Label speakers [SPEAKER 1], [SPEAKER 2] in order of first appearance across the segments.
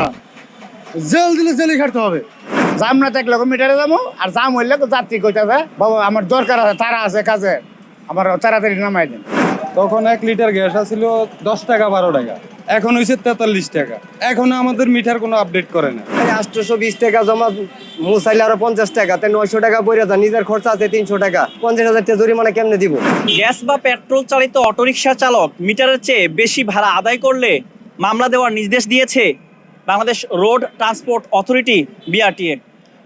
[SPEAKER 1] না জেল দিলে জেলে খাটতে হবে
[SPEAKER 2] জাম না থাকলে মিটারে যাবো আর জাম হইলে যাত্রী কইতাছে বাবা আমার দরকার আছে তারা আছে কাজে আমার তাড়াতাড়ি নামাই দিন
[SPEAKER 1] তখন এক লিটার গ্যাস আছিল দশ টাকা বারো টাকা এখন হয়েছে তেতাল্লিশ টাকা এখন আমাদের মিটার কোনো আপডেট করে না
[SPEAKER 2] আটশোশো বিশ টাকা জমা মোসাইলে আরো পঞ্চাশ টাকা তাই নয়শো টাকা বইরা যা নিজের খরচা আছে তিনশো টাকা পঞ্চাশ হাজার জরিমানা কেমনে দিব
[SPEAKER 3] গ্যাস বা পেট্রোল চালিত অটোরিকশা চালক মিটারের চেয়ে বেশি ভাড়া আদায় করলে মামলা দেওয়ার নির্দেশ দিয়েছে Bangladesh road transport authority BRTA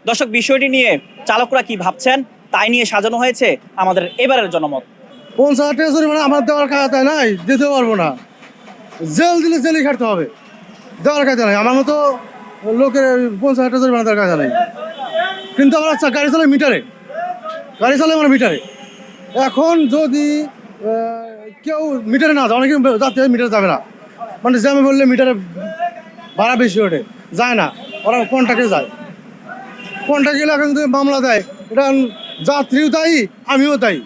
[SPEAKER 3] দর্শক বিষয়টি নিয়ে চালকরা কি ভাবছেন তাই নিয়ে সাজানো হয়েছে আমাদের এবারের জনমত
[SPEAKER 1] দেওয়ার নাই দিতে পারবো না দিলে জেলে খাটতে হবে দেওয়ার আমার মতো দেওয়ার কিন্তু আচ্ছা, গাড়ি মিটারে গাড়ি মিটারে এখন যদি কেউ মিটারে না যায় অনেকে যাতে মিটারে যাবে না মানে জ্যামে বললে মিটারে ভাড়া বেশি ওঠে যায় না ওরা কোনটাকে যায় কোনটা গেলে এখন মামলা দেয় এটা যাত্রীও তাই আমিও তাই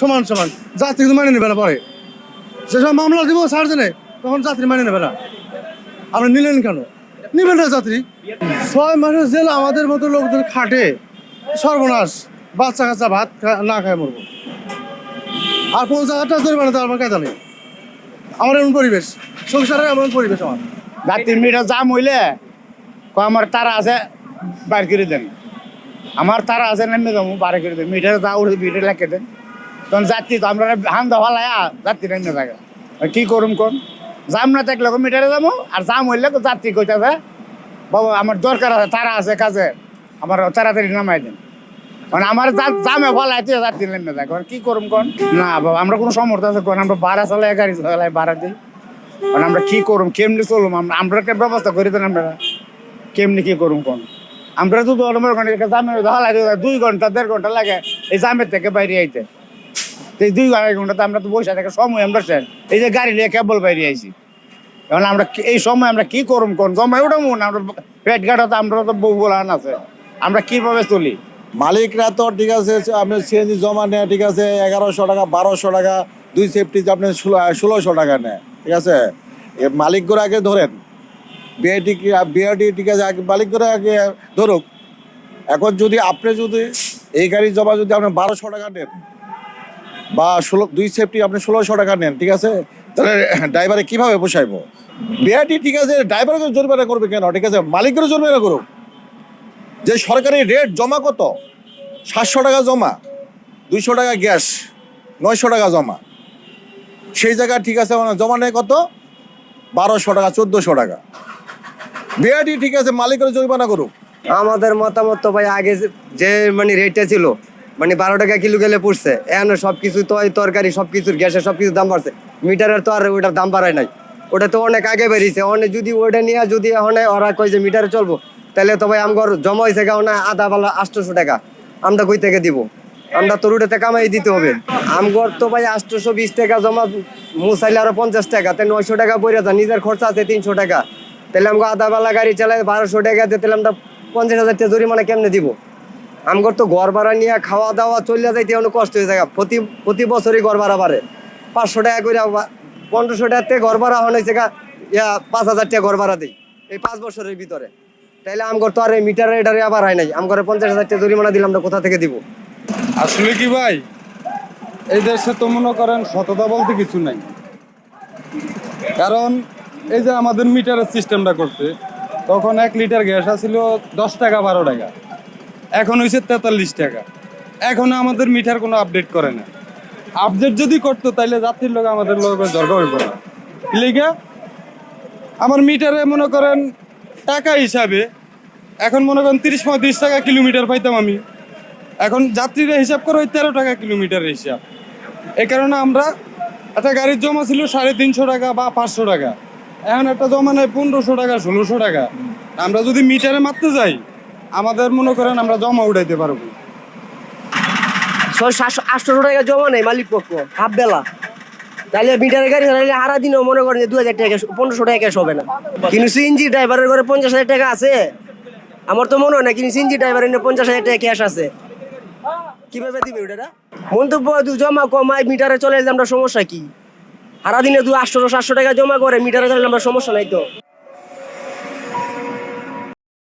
[SPEAKER 1] সমান সমান যাত্রী কিন্তু মানে নেবে না পরে যেসব মামলা দিব ছাড়ছে না তখন যাত্রী মানে নেবে না আপনি নিলেন কেন নিবেন না যাত্রী ছয় মাসের জেল আমাদের মতো লোকদের খাটে সর্বনাশ বাচ্চা কাচ্চা ভাত না খায় মরবো আর কোন জায়গাটা টাকা জরিমানা তো আমার কাজ নেই আমার এমন পরিবেশ সংসারের এমন পরিবেশ আমার
[SPEAKER 2] রাত্রির মিটা জাম হইলে ক আমার তারা আছে বার করে দেন আমার তারা আছে নেমে যাবো বার করে দেন মিটার যা উঠে মিটার লেখে দেন তখন যাত্রী তো আমরা হান দফালায় যাত্রী নেমে থাকে কী করুম কোন জাম না থাকলে মিটারে যাবো আর জাম হইলে তো যাত্রী কইতে যায় বাবা আমার দরকার আছে তারা আছে কাজে আমার তাড়াতাড়ি নামাই দেন কারণ মানে আমার জামে ফলাই তুই যাত্রী নেমে থাকে কি করুম কোন না বাবা আমরা কোনো সমর্থ আছে কোন আমরা বারা চালাই গাড়ি চালাই বারা দিই মানে আমরা কি করুম কেমনি চলুম আমরা আমরা একটা ব্যবস্থা করে দেন আমরা কেমনি কি করুম কোন আমরা তো দশ ঘন্টা দুই ঘন্টা দেড় ঘন্টা লাগে এই জামের থেকে বাইরে আইতে এই দুই আড়াই ঘন্টা তো আমরা তো বসে থাকা সময় আমরা শেষ এই যে গাড়ি নিয়ে কেবল বাইরে আইছি এখন আমরা এই সময় আমরা কি করুম কোন জমায় ওটা না আমরা পেট গাটা তো আমরা তো বহু বলান আছে আমরা কিভাবে চলি
[SPEAKER 1] মালিকরা তো ঠিক আছে আপনি সিএনজি জমা নেয় ঠিক আছে এগারোশো টাকা বারোশো টাকা দুই সেফটি আপনি ষোলোশো টাকা নেয় ঠিক আছে এ মালিকগুলো আগে ধরেন বিআইটি বিআইটি ঠিক আছে আগে মালিকগুলো আগে ধরুক এখন যদি আপনি যদি এই গাড়ির জমা যদি আপনি বারোশো টাকা নেন বা ষোলো দুই সেফটি আপনি ষোলোশো টাকা নেন ঠিক আছে তাহলে ড্রাইভারে কীভাবে পোষাইবো বিআইটি ঠিক আছে ড্রাইভারকে জরিমানা করবে কেন ঠিক আছে মালিকেরও জরিমানা করুক যে সরকারি রেট জমা কত সাতশো টাকা জমা দুইশো টাকা গ্যাস নয়শো টাকা জমা সেই জায়গা ঠিক আছে জমা নেয় কত বারোশো টাকা চোদ্দোশো টাকা বিআরটি ঠিক আছে মালিকের জরিমানা করুক
[SPEAKER 2] আমাদের মতামত তো ভাই আগে যে মানে রেটটা ছিল মানে বারো টাকা কিলো গেলে পড়ছে এখন সব কিছু তো তরকারি সব কিছুর গ্যাসের সব কিছু দাম বাড়ছে মিটারের তো আর ওটার দাম বাড়ায় নাই ওটা তো অনেক আগে বেরিয়েছে অনেক যদি ওটা নিয়ে যদি এখন ওরা কয় যে মিটারে চলবো তাহলে তো ভাই আমার জমা হয়েছে না আধা বেলা আটশোশো টাকা আমরা কই থেকে দিবো আমরা তো রুটেতে কামাই দিতে হবে আম গড় তো ভাই আটশোশো বিশ টাকা জমা মুসাইলে আরো পঞ্চাশ টাকা তাই নয়শো টাকা পড়ে যা নিজের খরচা আছে তিনশো টাকা তাহলে আমাকে বেলা গাড়ি চালায় বারোশো টাকা দিয়ে তাহলে আমরা পঞ্চাশ হাজার টাকা জরিমানা কেমনে দিব আমগর তো ঘর ভাড়া নিয়ে খাওয়া দাওয়া চলে যাইতে অনেক কষ্ট হয়ে যায় প্রতি প্রতি বছরই ঘর ভাড়া বাড়ে পাঁচশো টাকা করে পনেরোশো টাকাতে থেকে ঘর ভাড়া হন হয়েছে ইয়া পাঁচ হাজার টাকা ঘর ভাড়া দিই এই পাঁচ বছরের ভিতরে তাইলে আমগর তো আর এই মিটারে এটারে আবার হয় নাই আমগরে পঞ্চাশ হাজার টাকা জরিমানা দিলাম আমরা কোথা থেকে দিব
[SPEAKER 1] আসলে কি ভাই এই দেশে তো মনে করেন সততা বলতে কিছু নাই কারণ এই যে আমাদের মিটারের সিস্টেমটা করছে তখন এক লিটার গ্যাস আসছিল দশ টাকা বারো টাকা এখন হয়েছে তেতাল্লিশ টাকা এখন আমাদের মিটার কোনো আপডেট করে না আপডেট যদি করতো তাইলে যাত্রীর লোক আমাদের লোকের দরকার হইব না লিখে আমার মিটারে মনে করেন টাকা হিসাবে এখন মনে করেন তিরিশ পঁয়ত্রিশ টাকা কিলোমিটার পাইতাম আমি এখন যাত্রীরা হিসাব করে ওই তেরো টাকা কিলোমিটার হিসাব এ কারণে আমরা একটা গাড়ির জমা ছিল সাড়ে তিনশো টাকা বা পাঁচশো টাকা এখন একটা জমা নেয় পনেরোশো টাকা ষোলোশো টাকা আমরা যদি মিটারে মারতে যাই আমাদের মনে করেন আমরা জমা উঠাইতে পারবো
[SPEAKER 2] সাতশো আটশোশো টাকা জমা নেই মালিক পক্ষ হাফ বেলা তাহলে মিটারের গাড়ি চালাইলে হারা দিনও মনে করেন যে দু হাজার টাকা পনেরোশো টাকা ক্যাশ হবে না কিন্তু সিএনজি ড্রাইভারের ঘরে পঞ্চাশ হাজার টাকা আছে আমার তো মনে হয় না কিন্তু সিএনজি ড্রাইভারের পঞ্চাশ হাজার টাকা ক্যাশ আছে কিভাবে দিবি ওটা মন্তব্য তুই জমা কমায় মিটারে চলে এলে আমরা সমস্যা কি সারাদিনে তুই আটশো সাতশো টাকা জমা করে মিটারে চলে আমরা সমস্যা নাই তো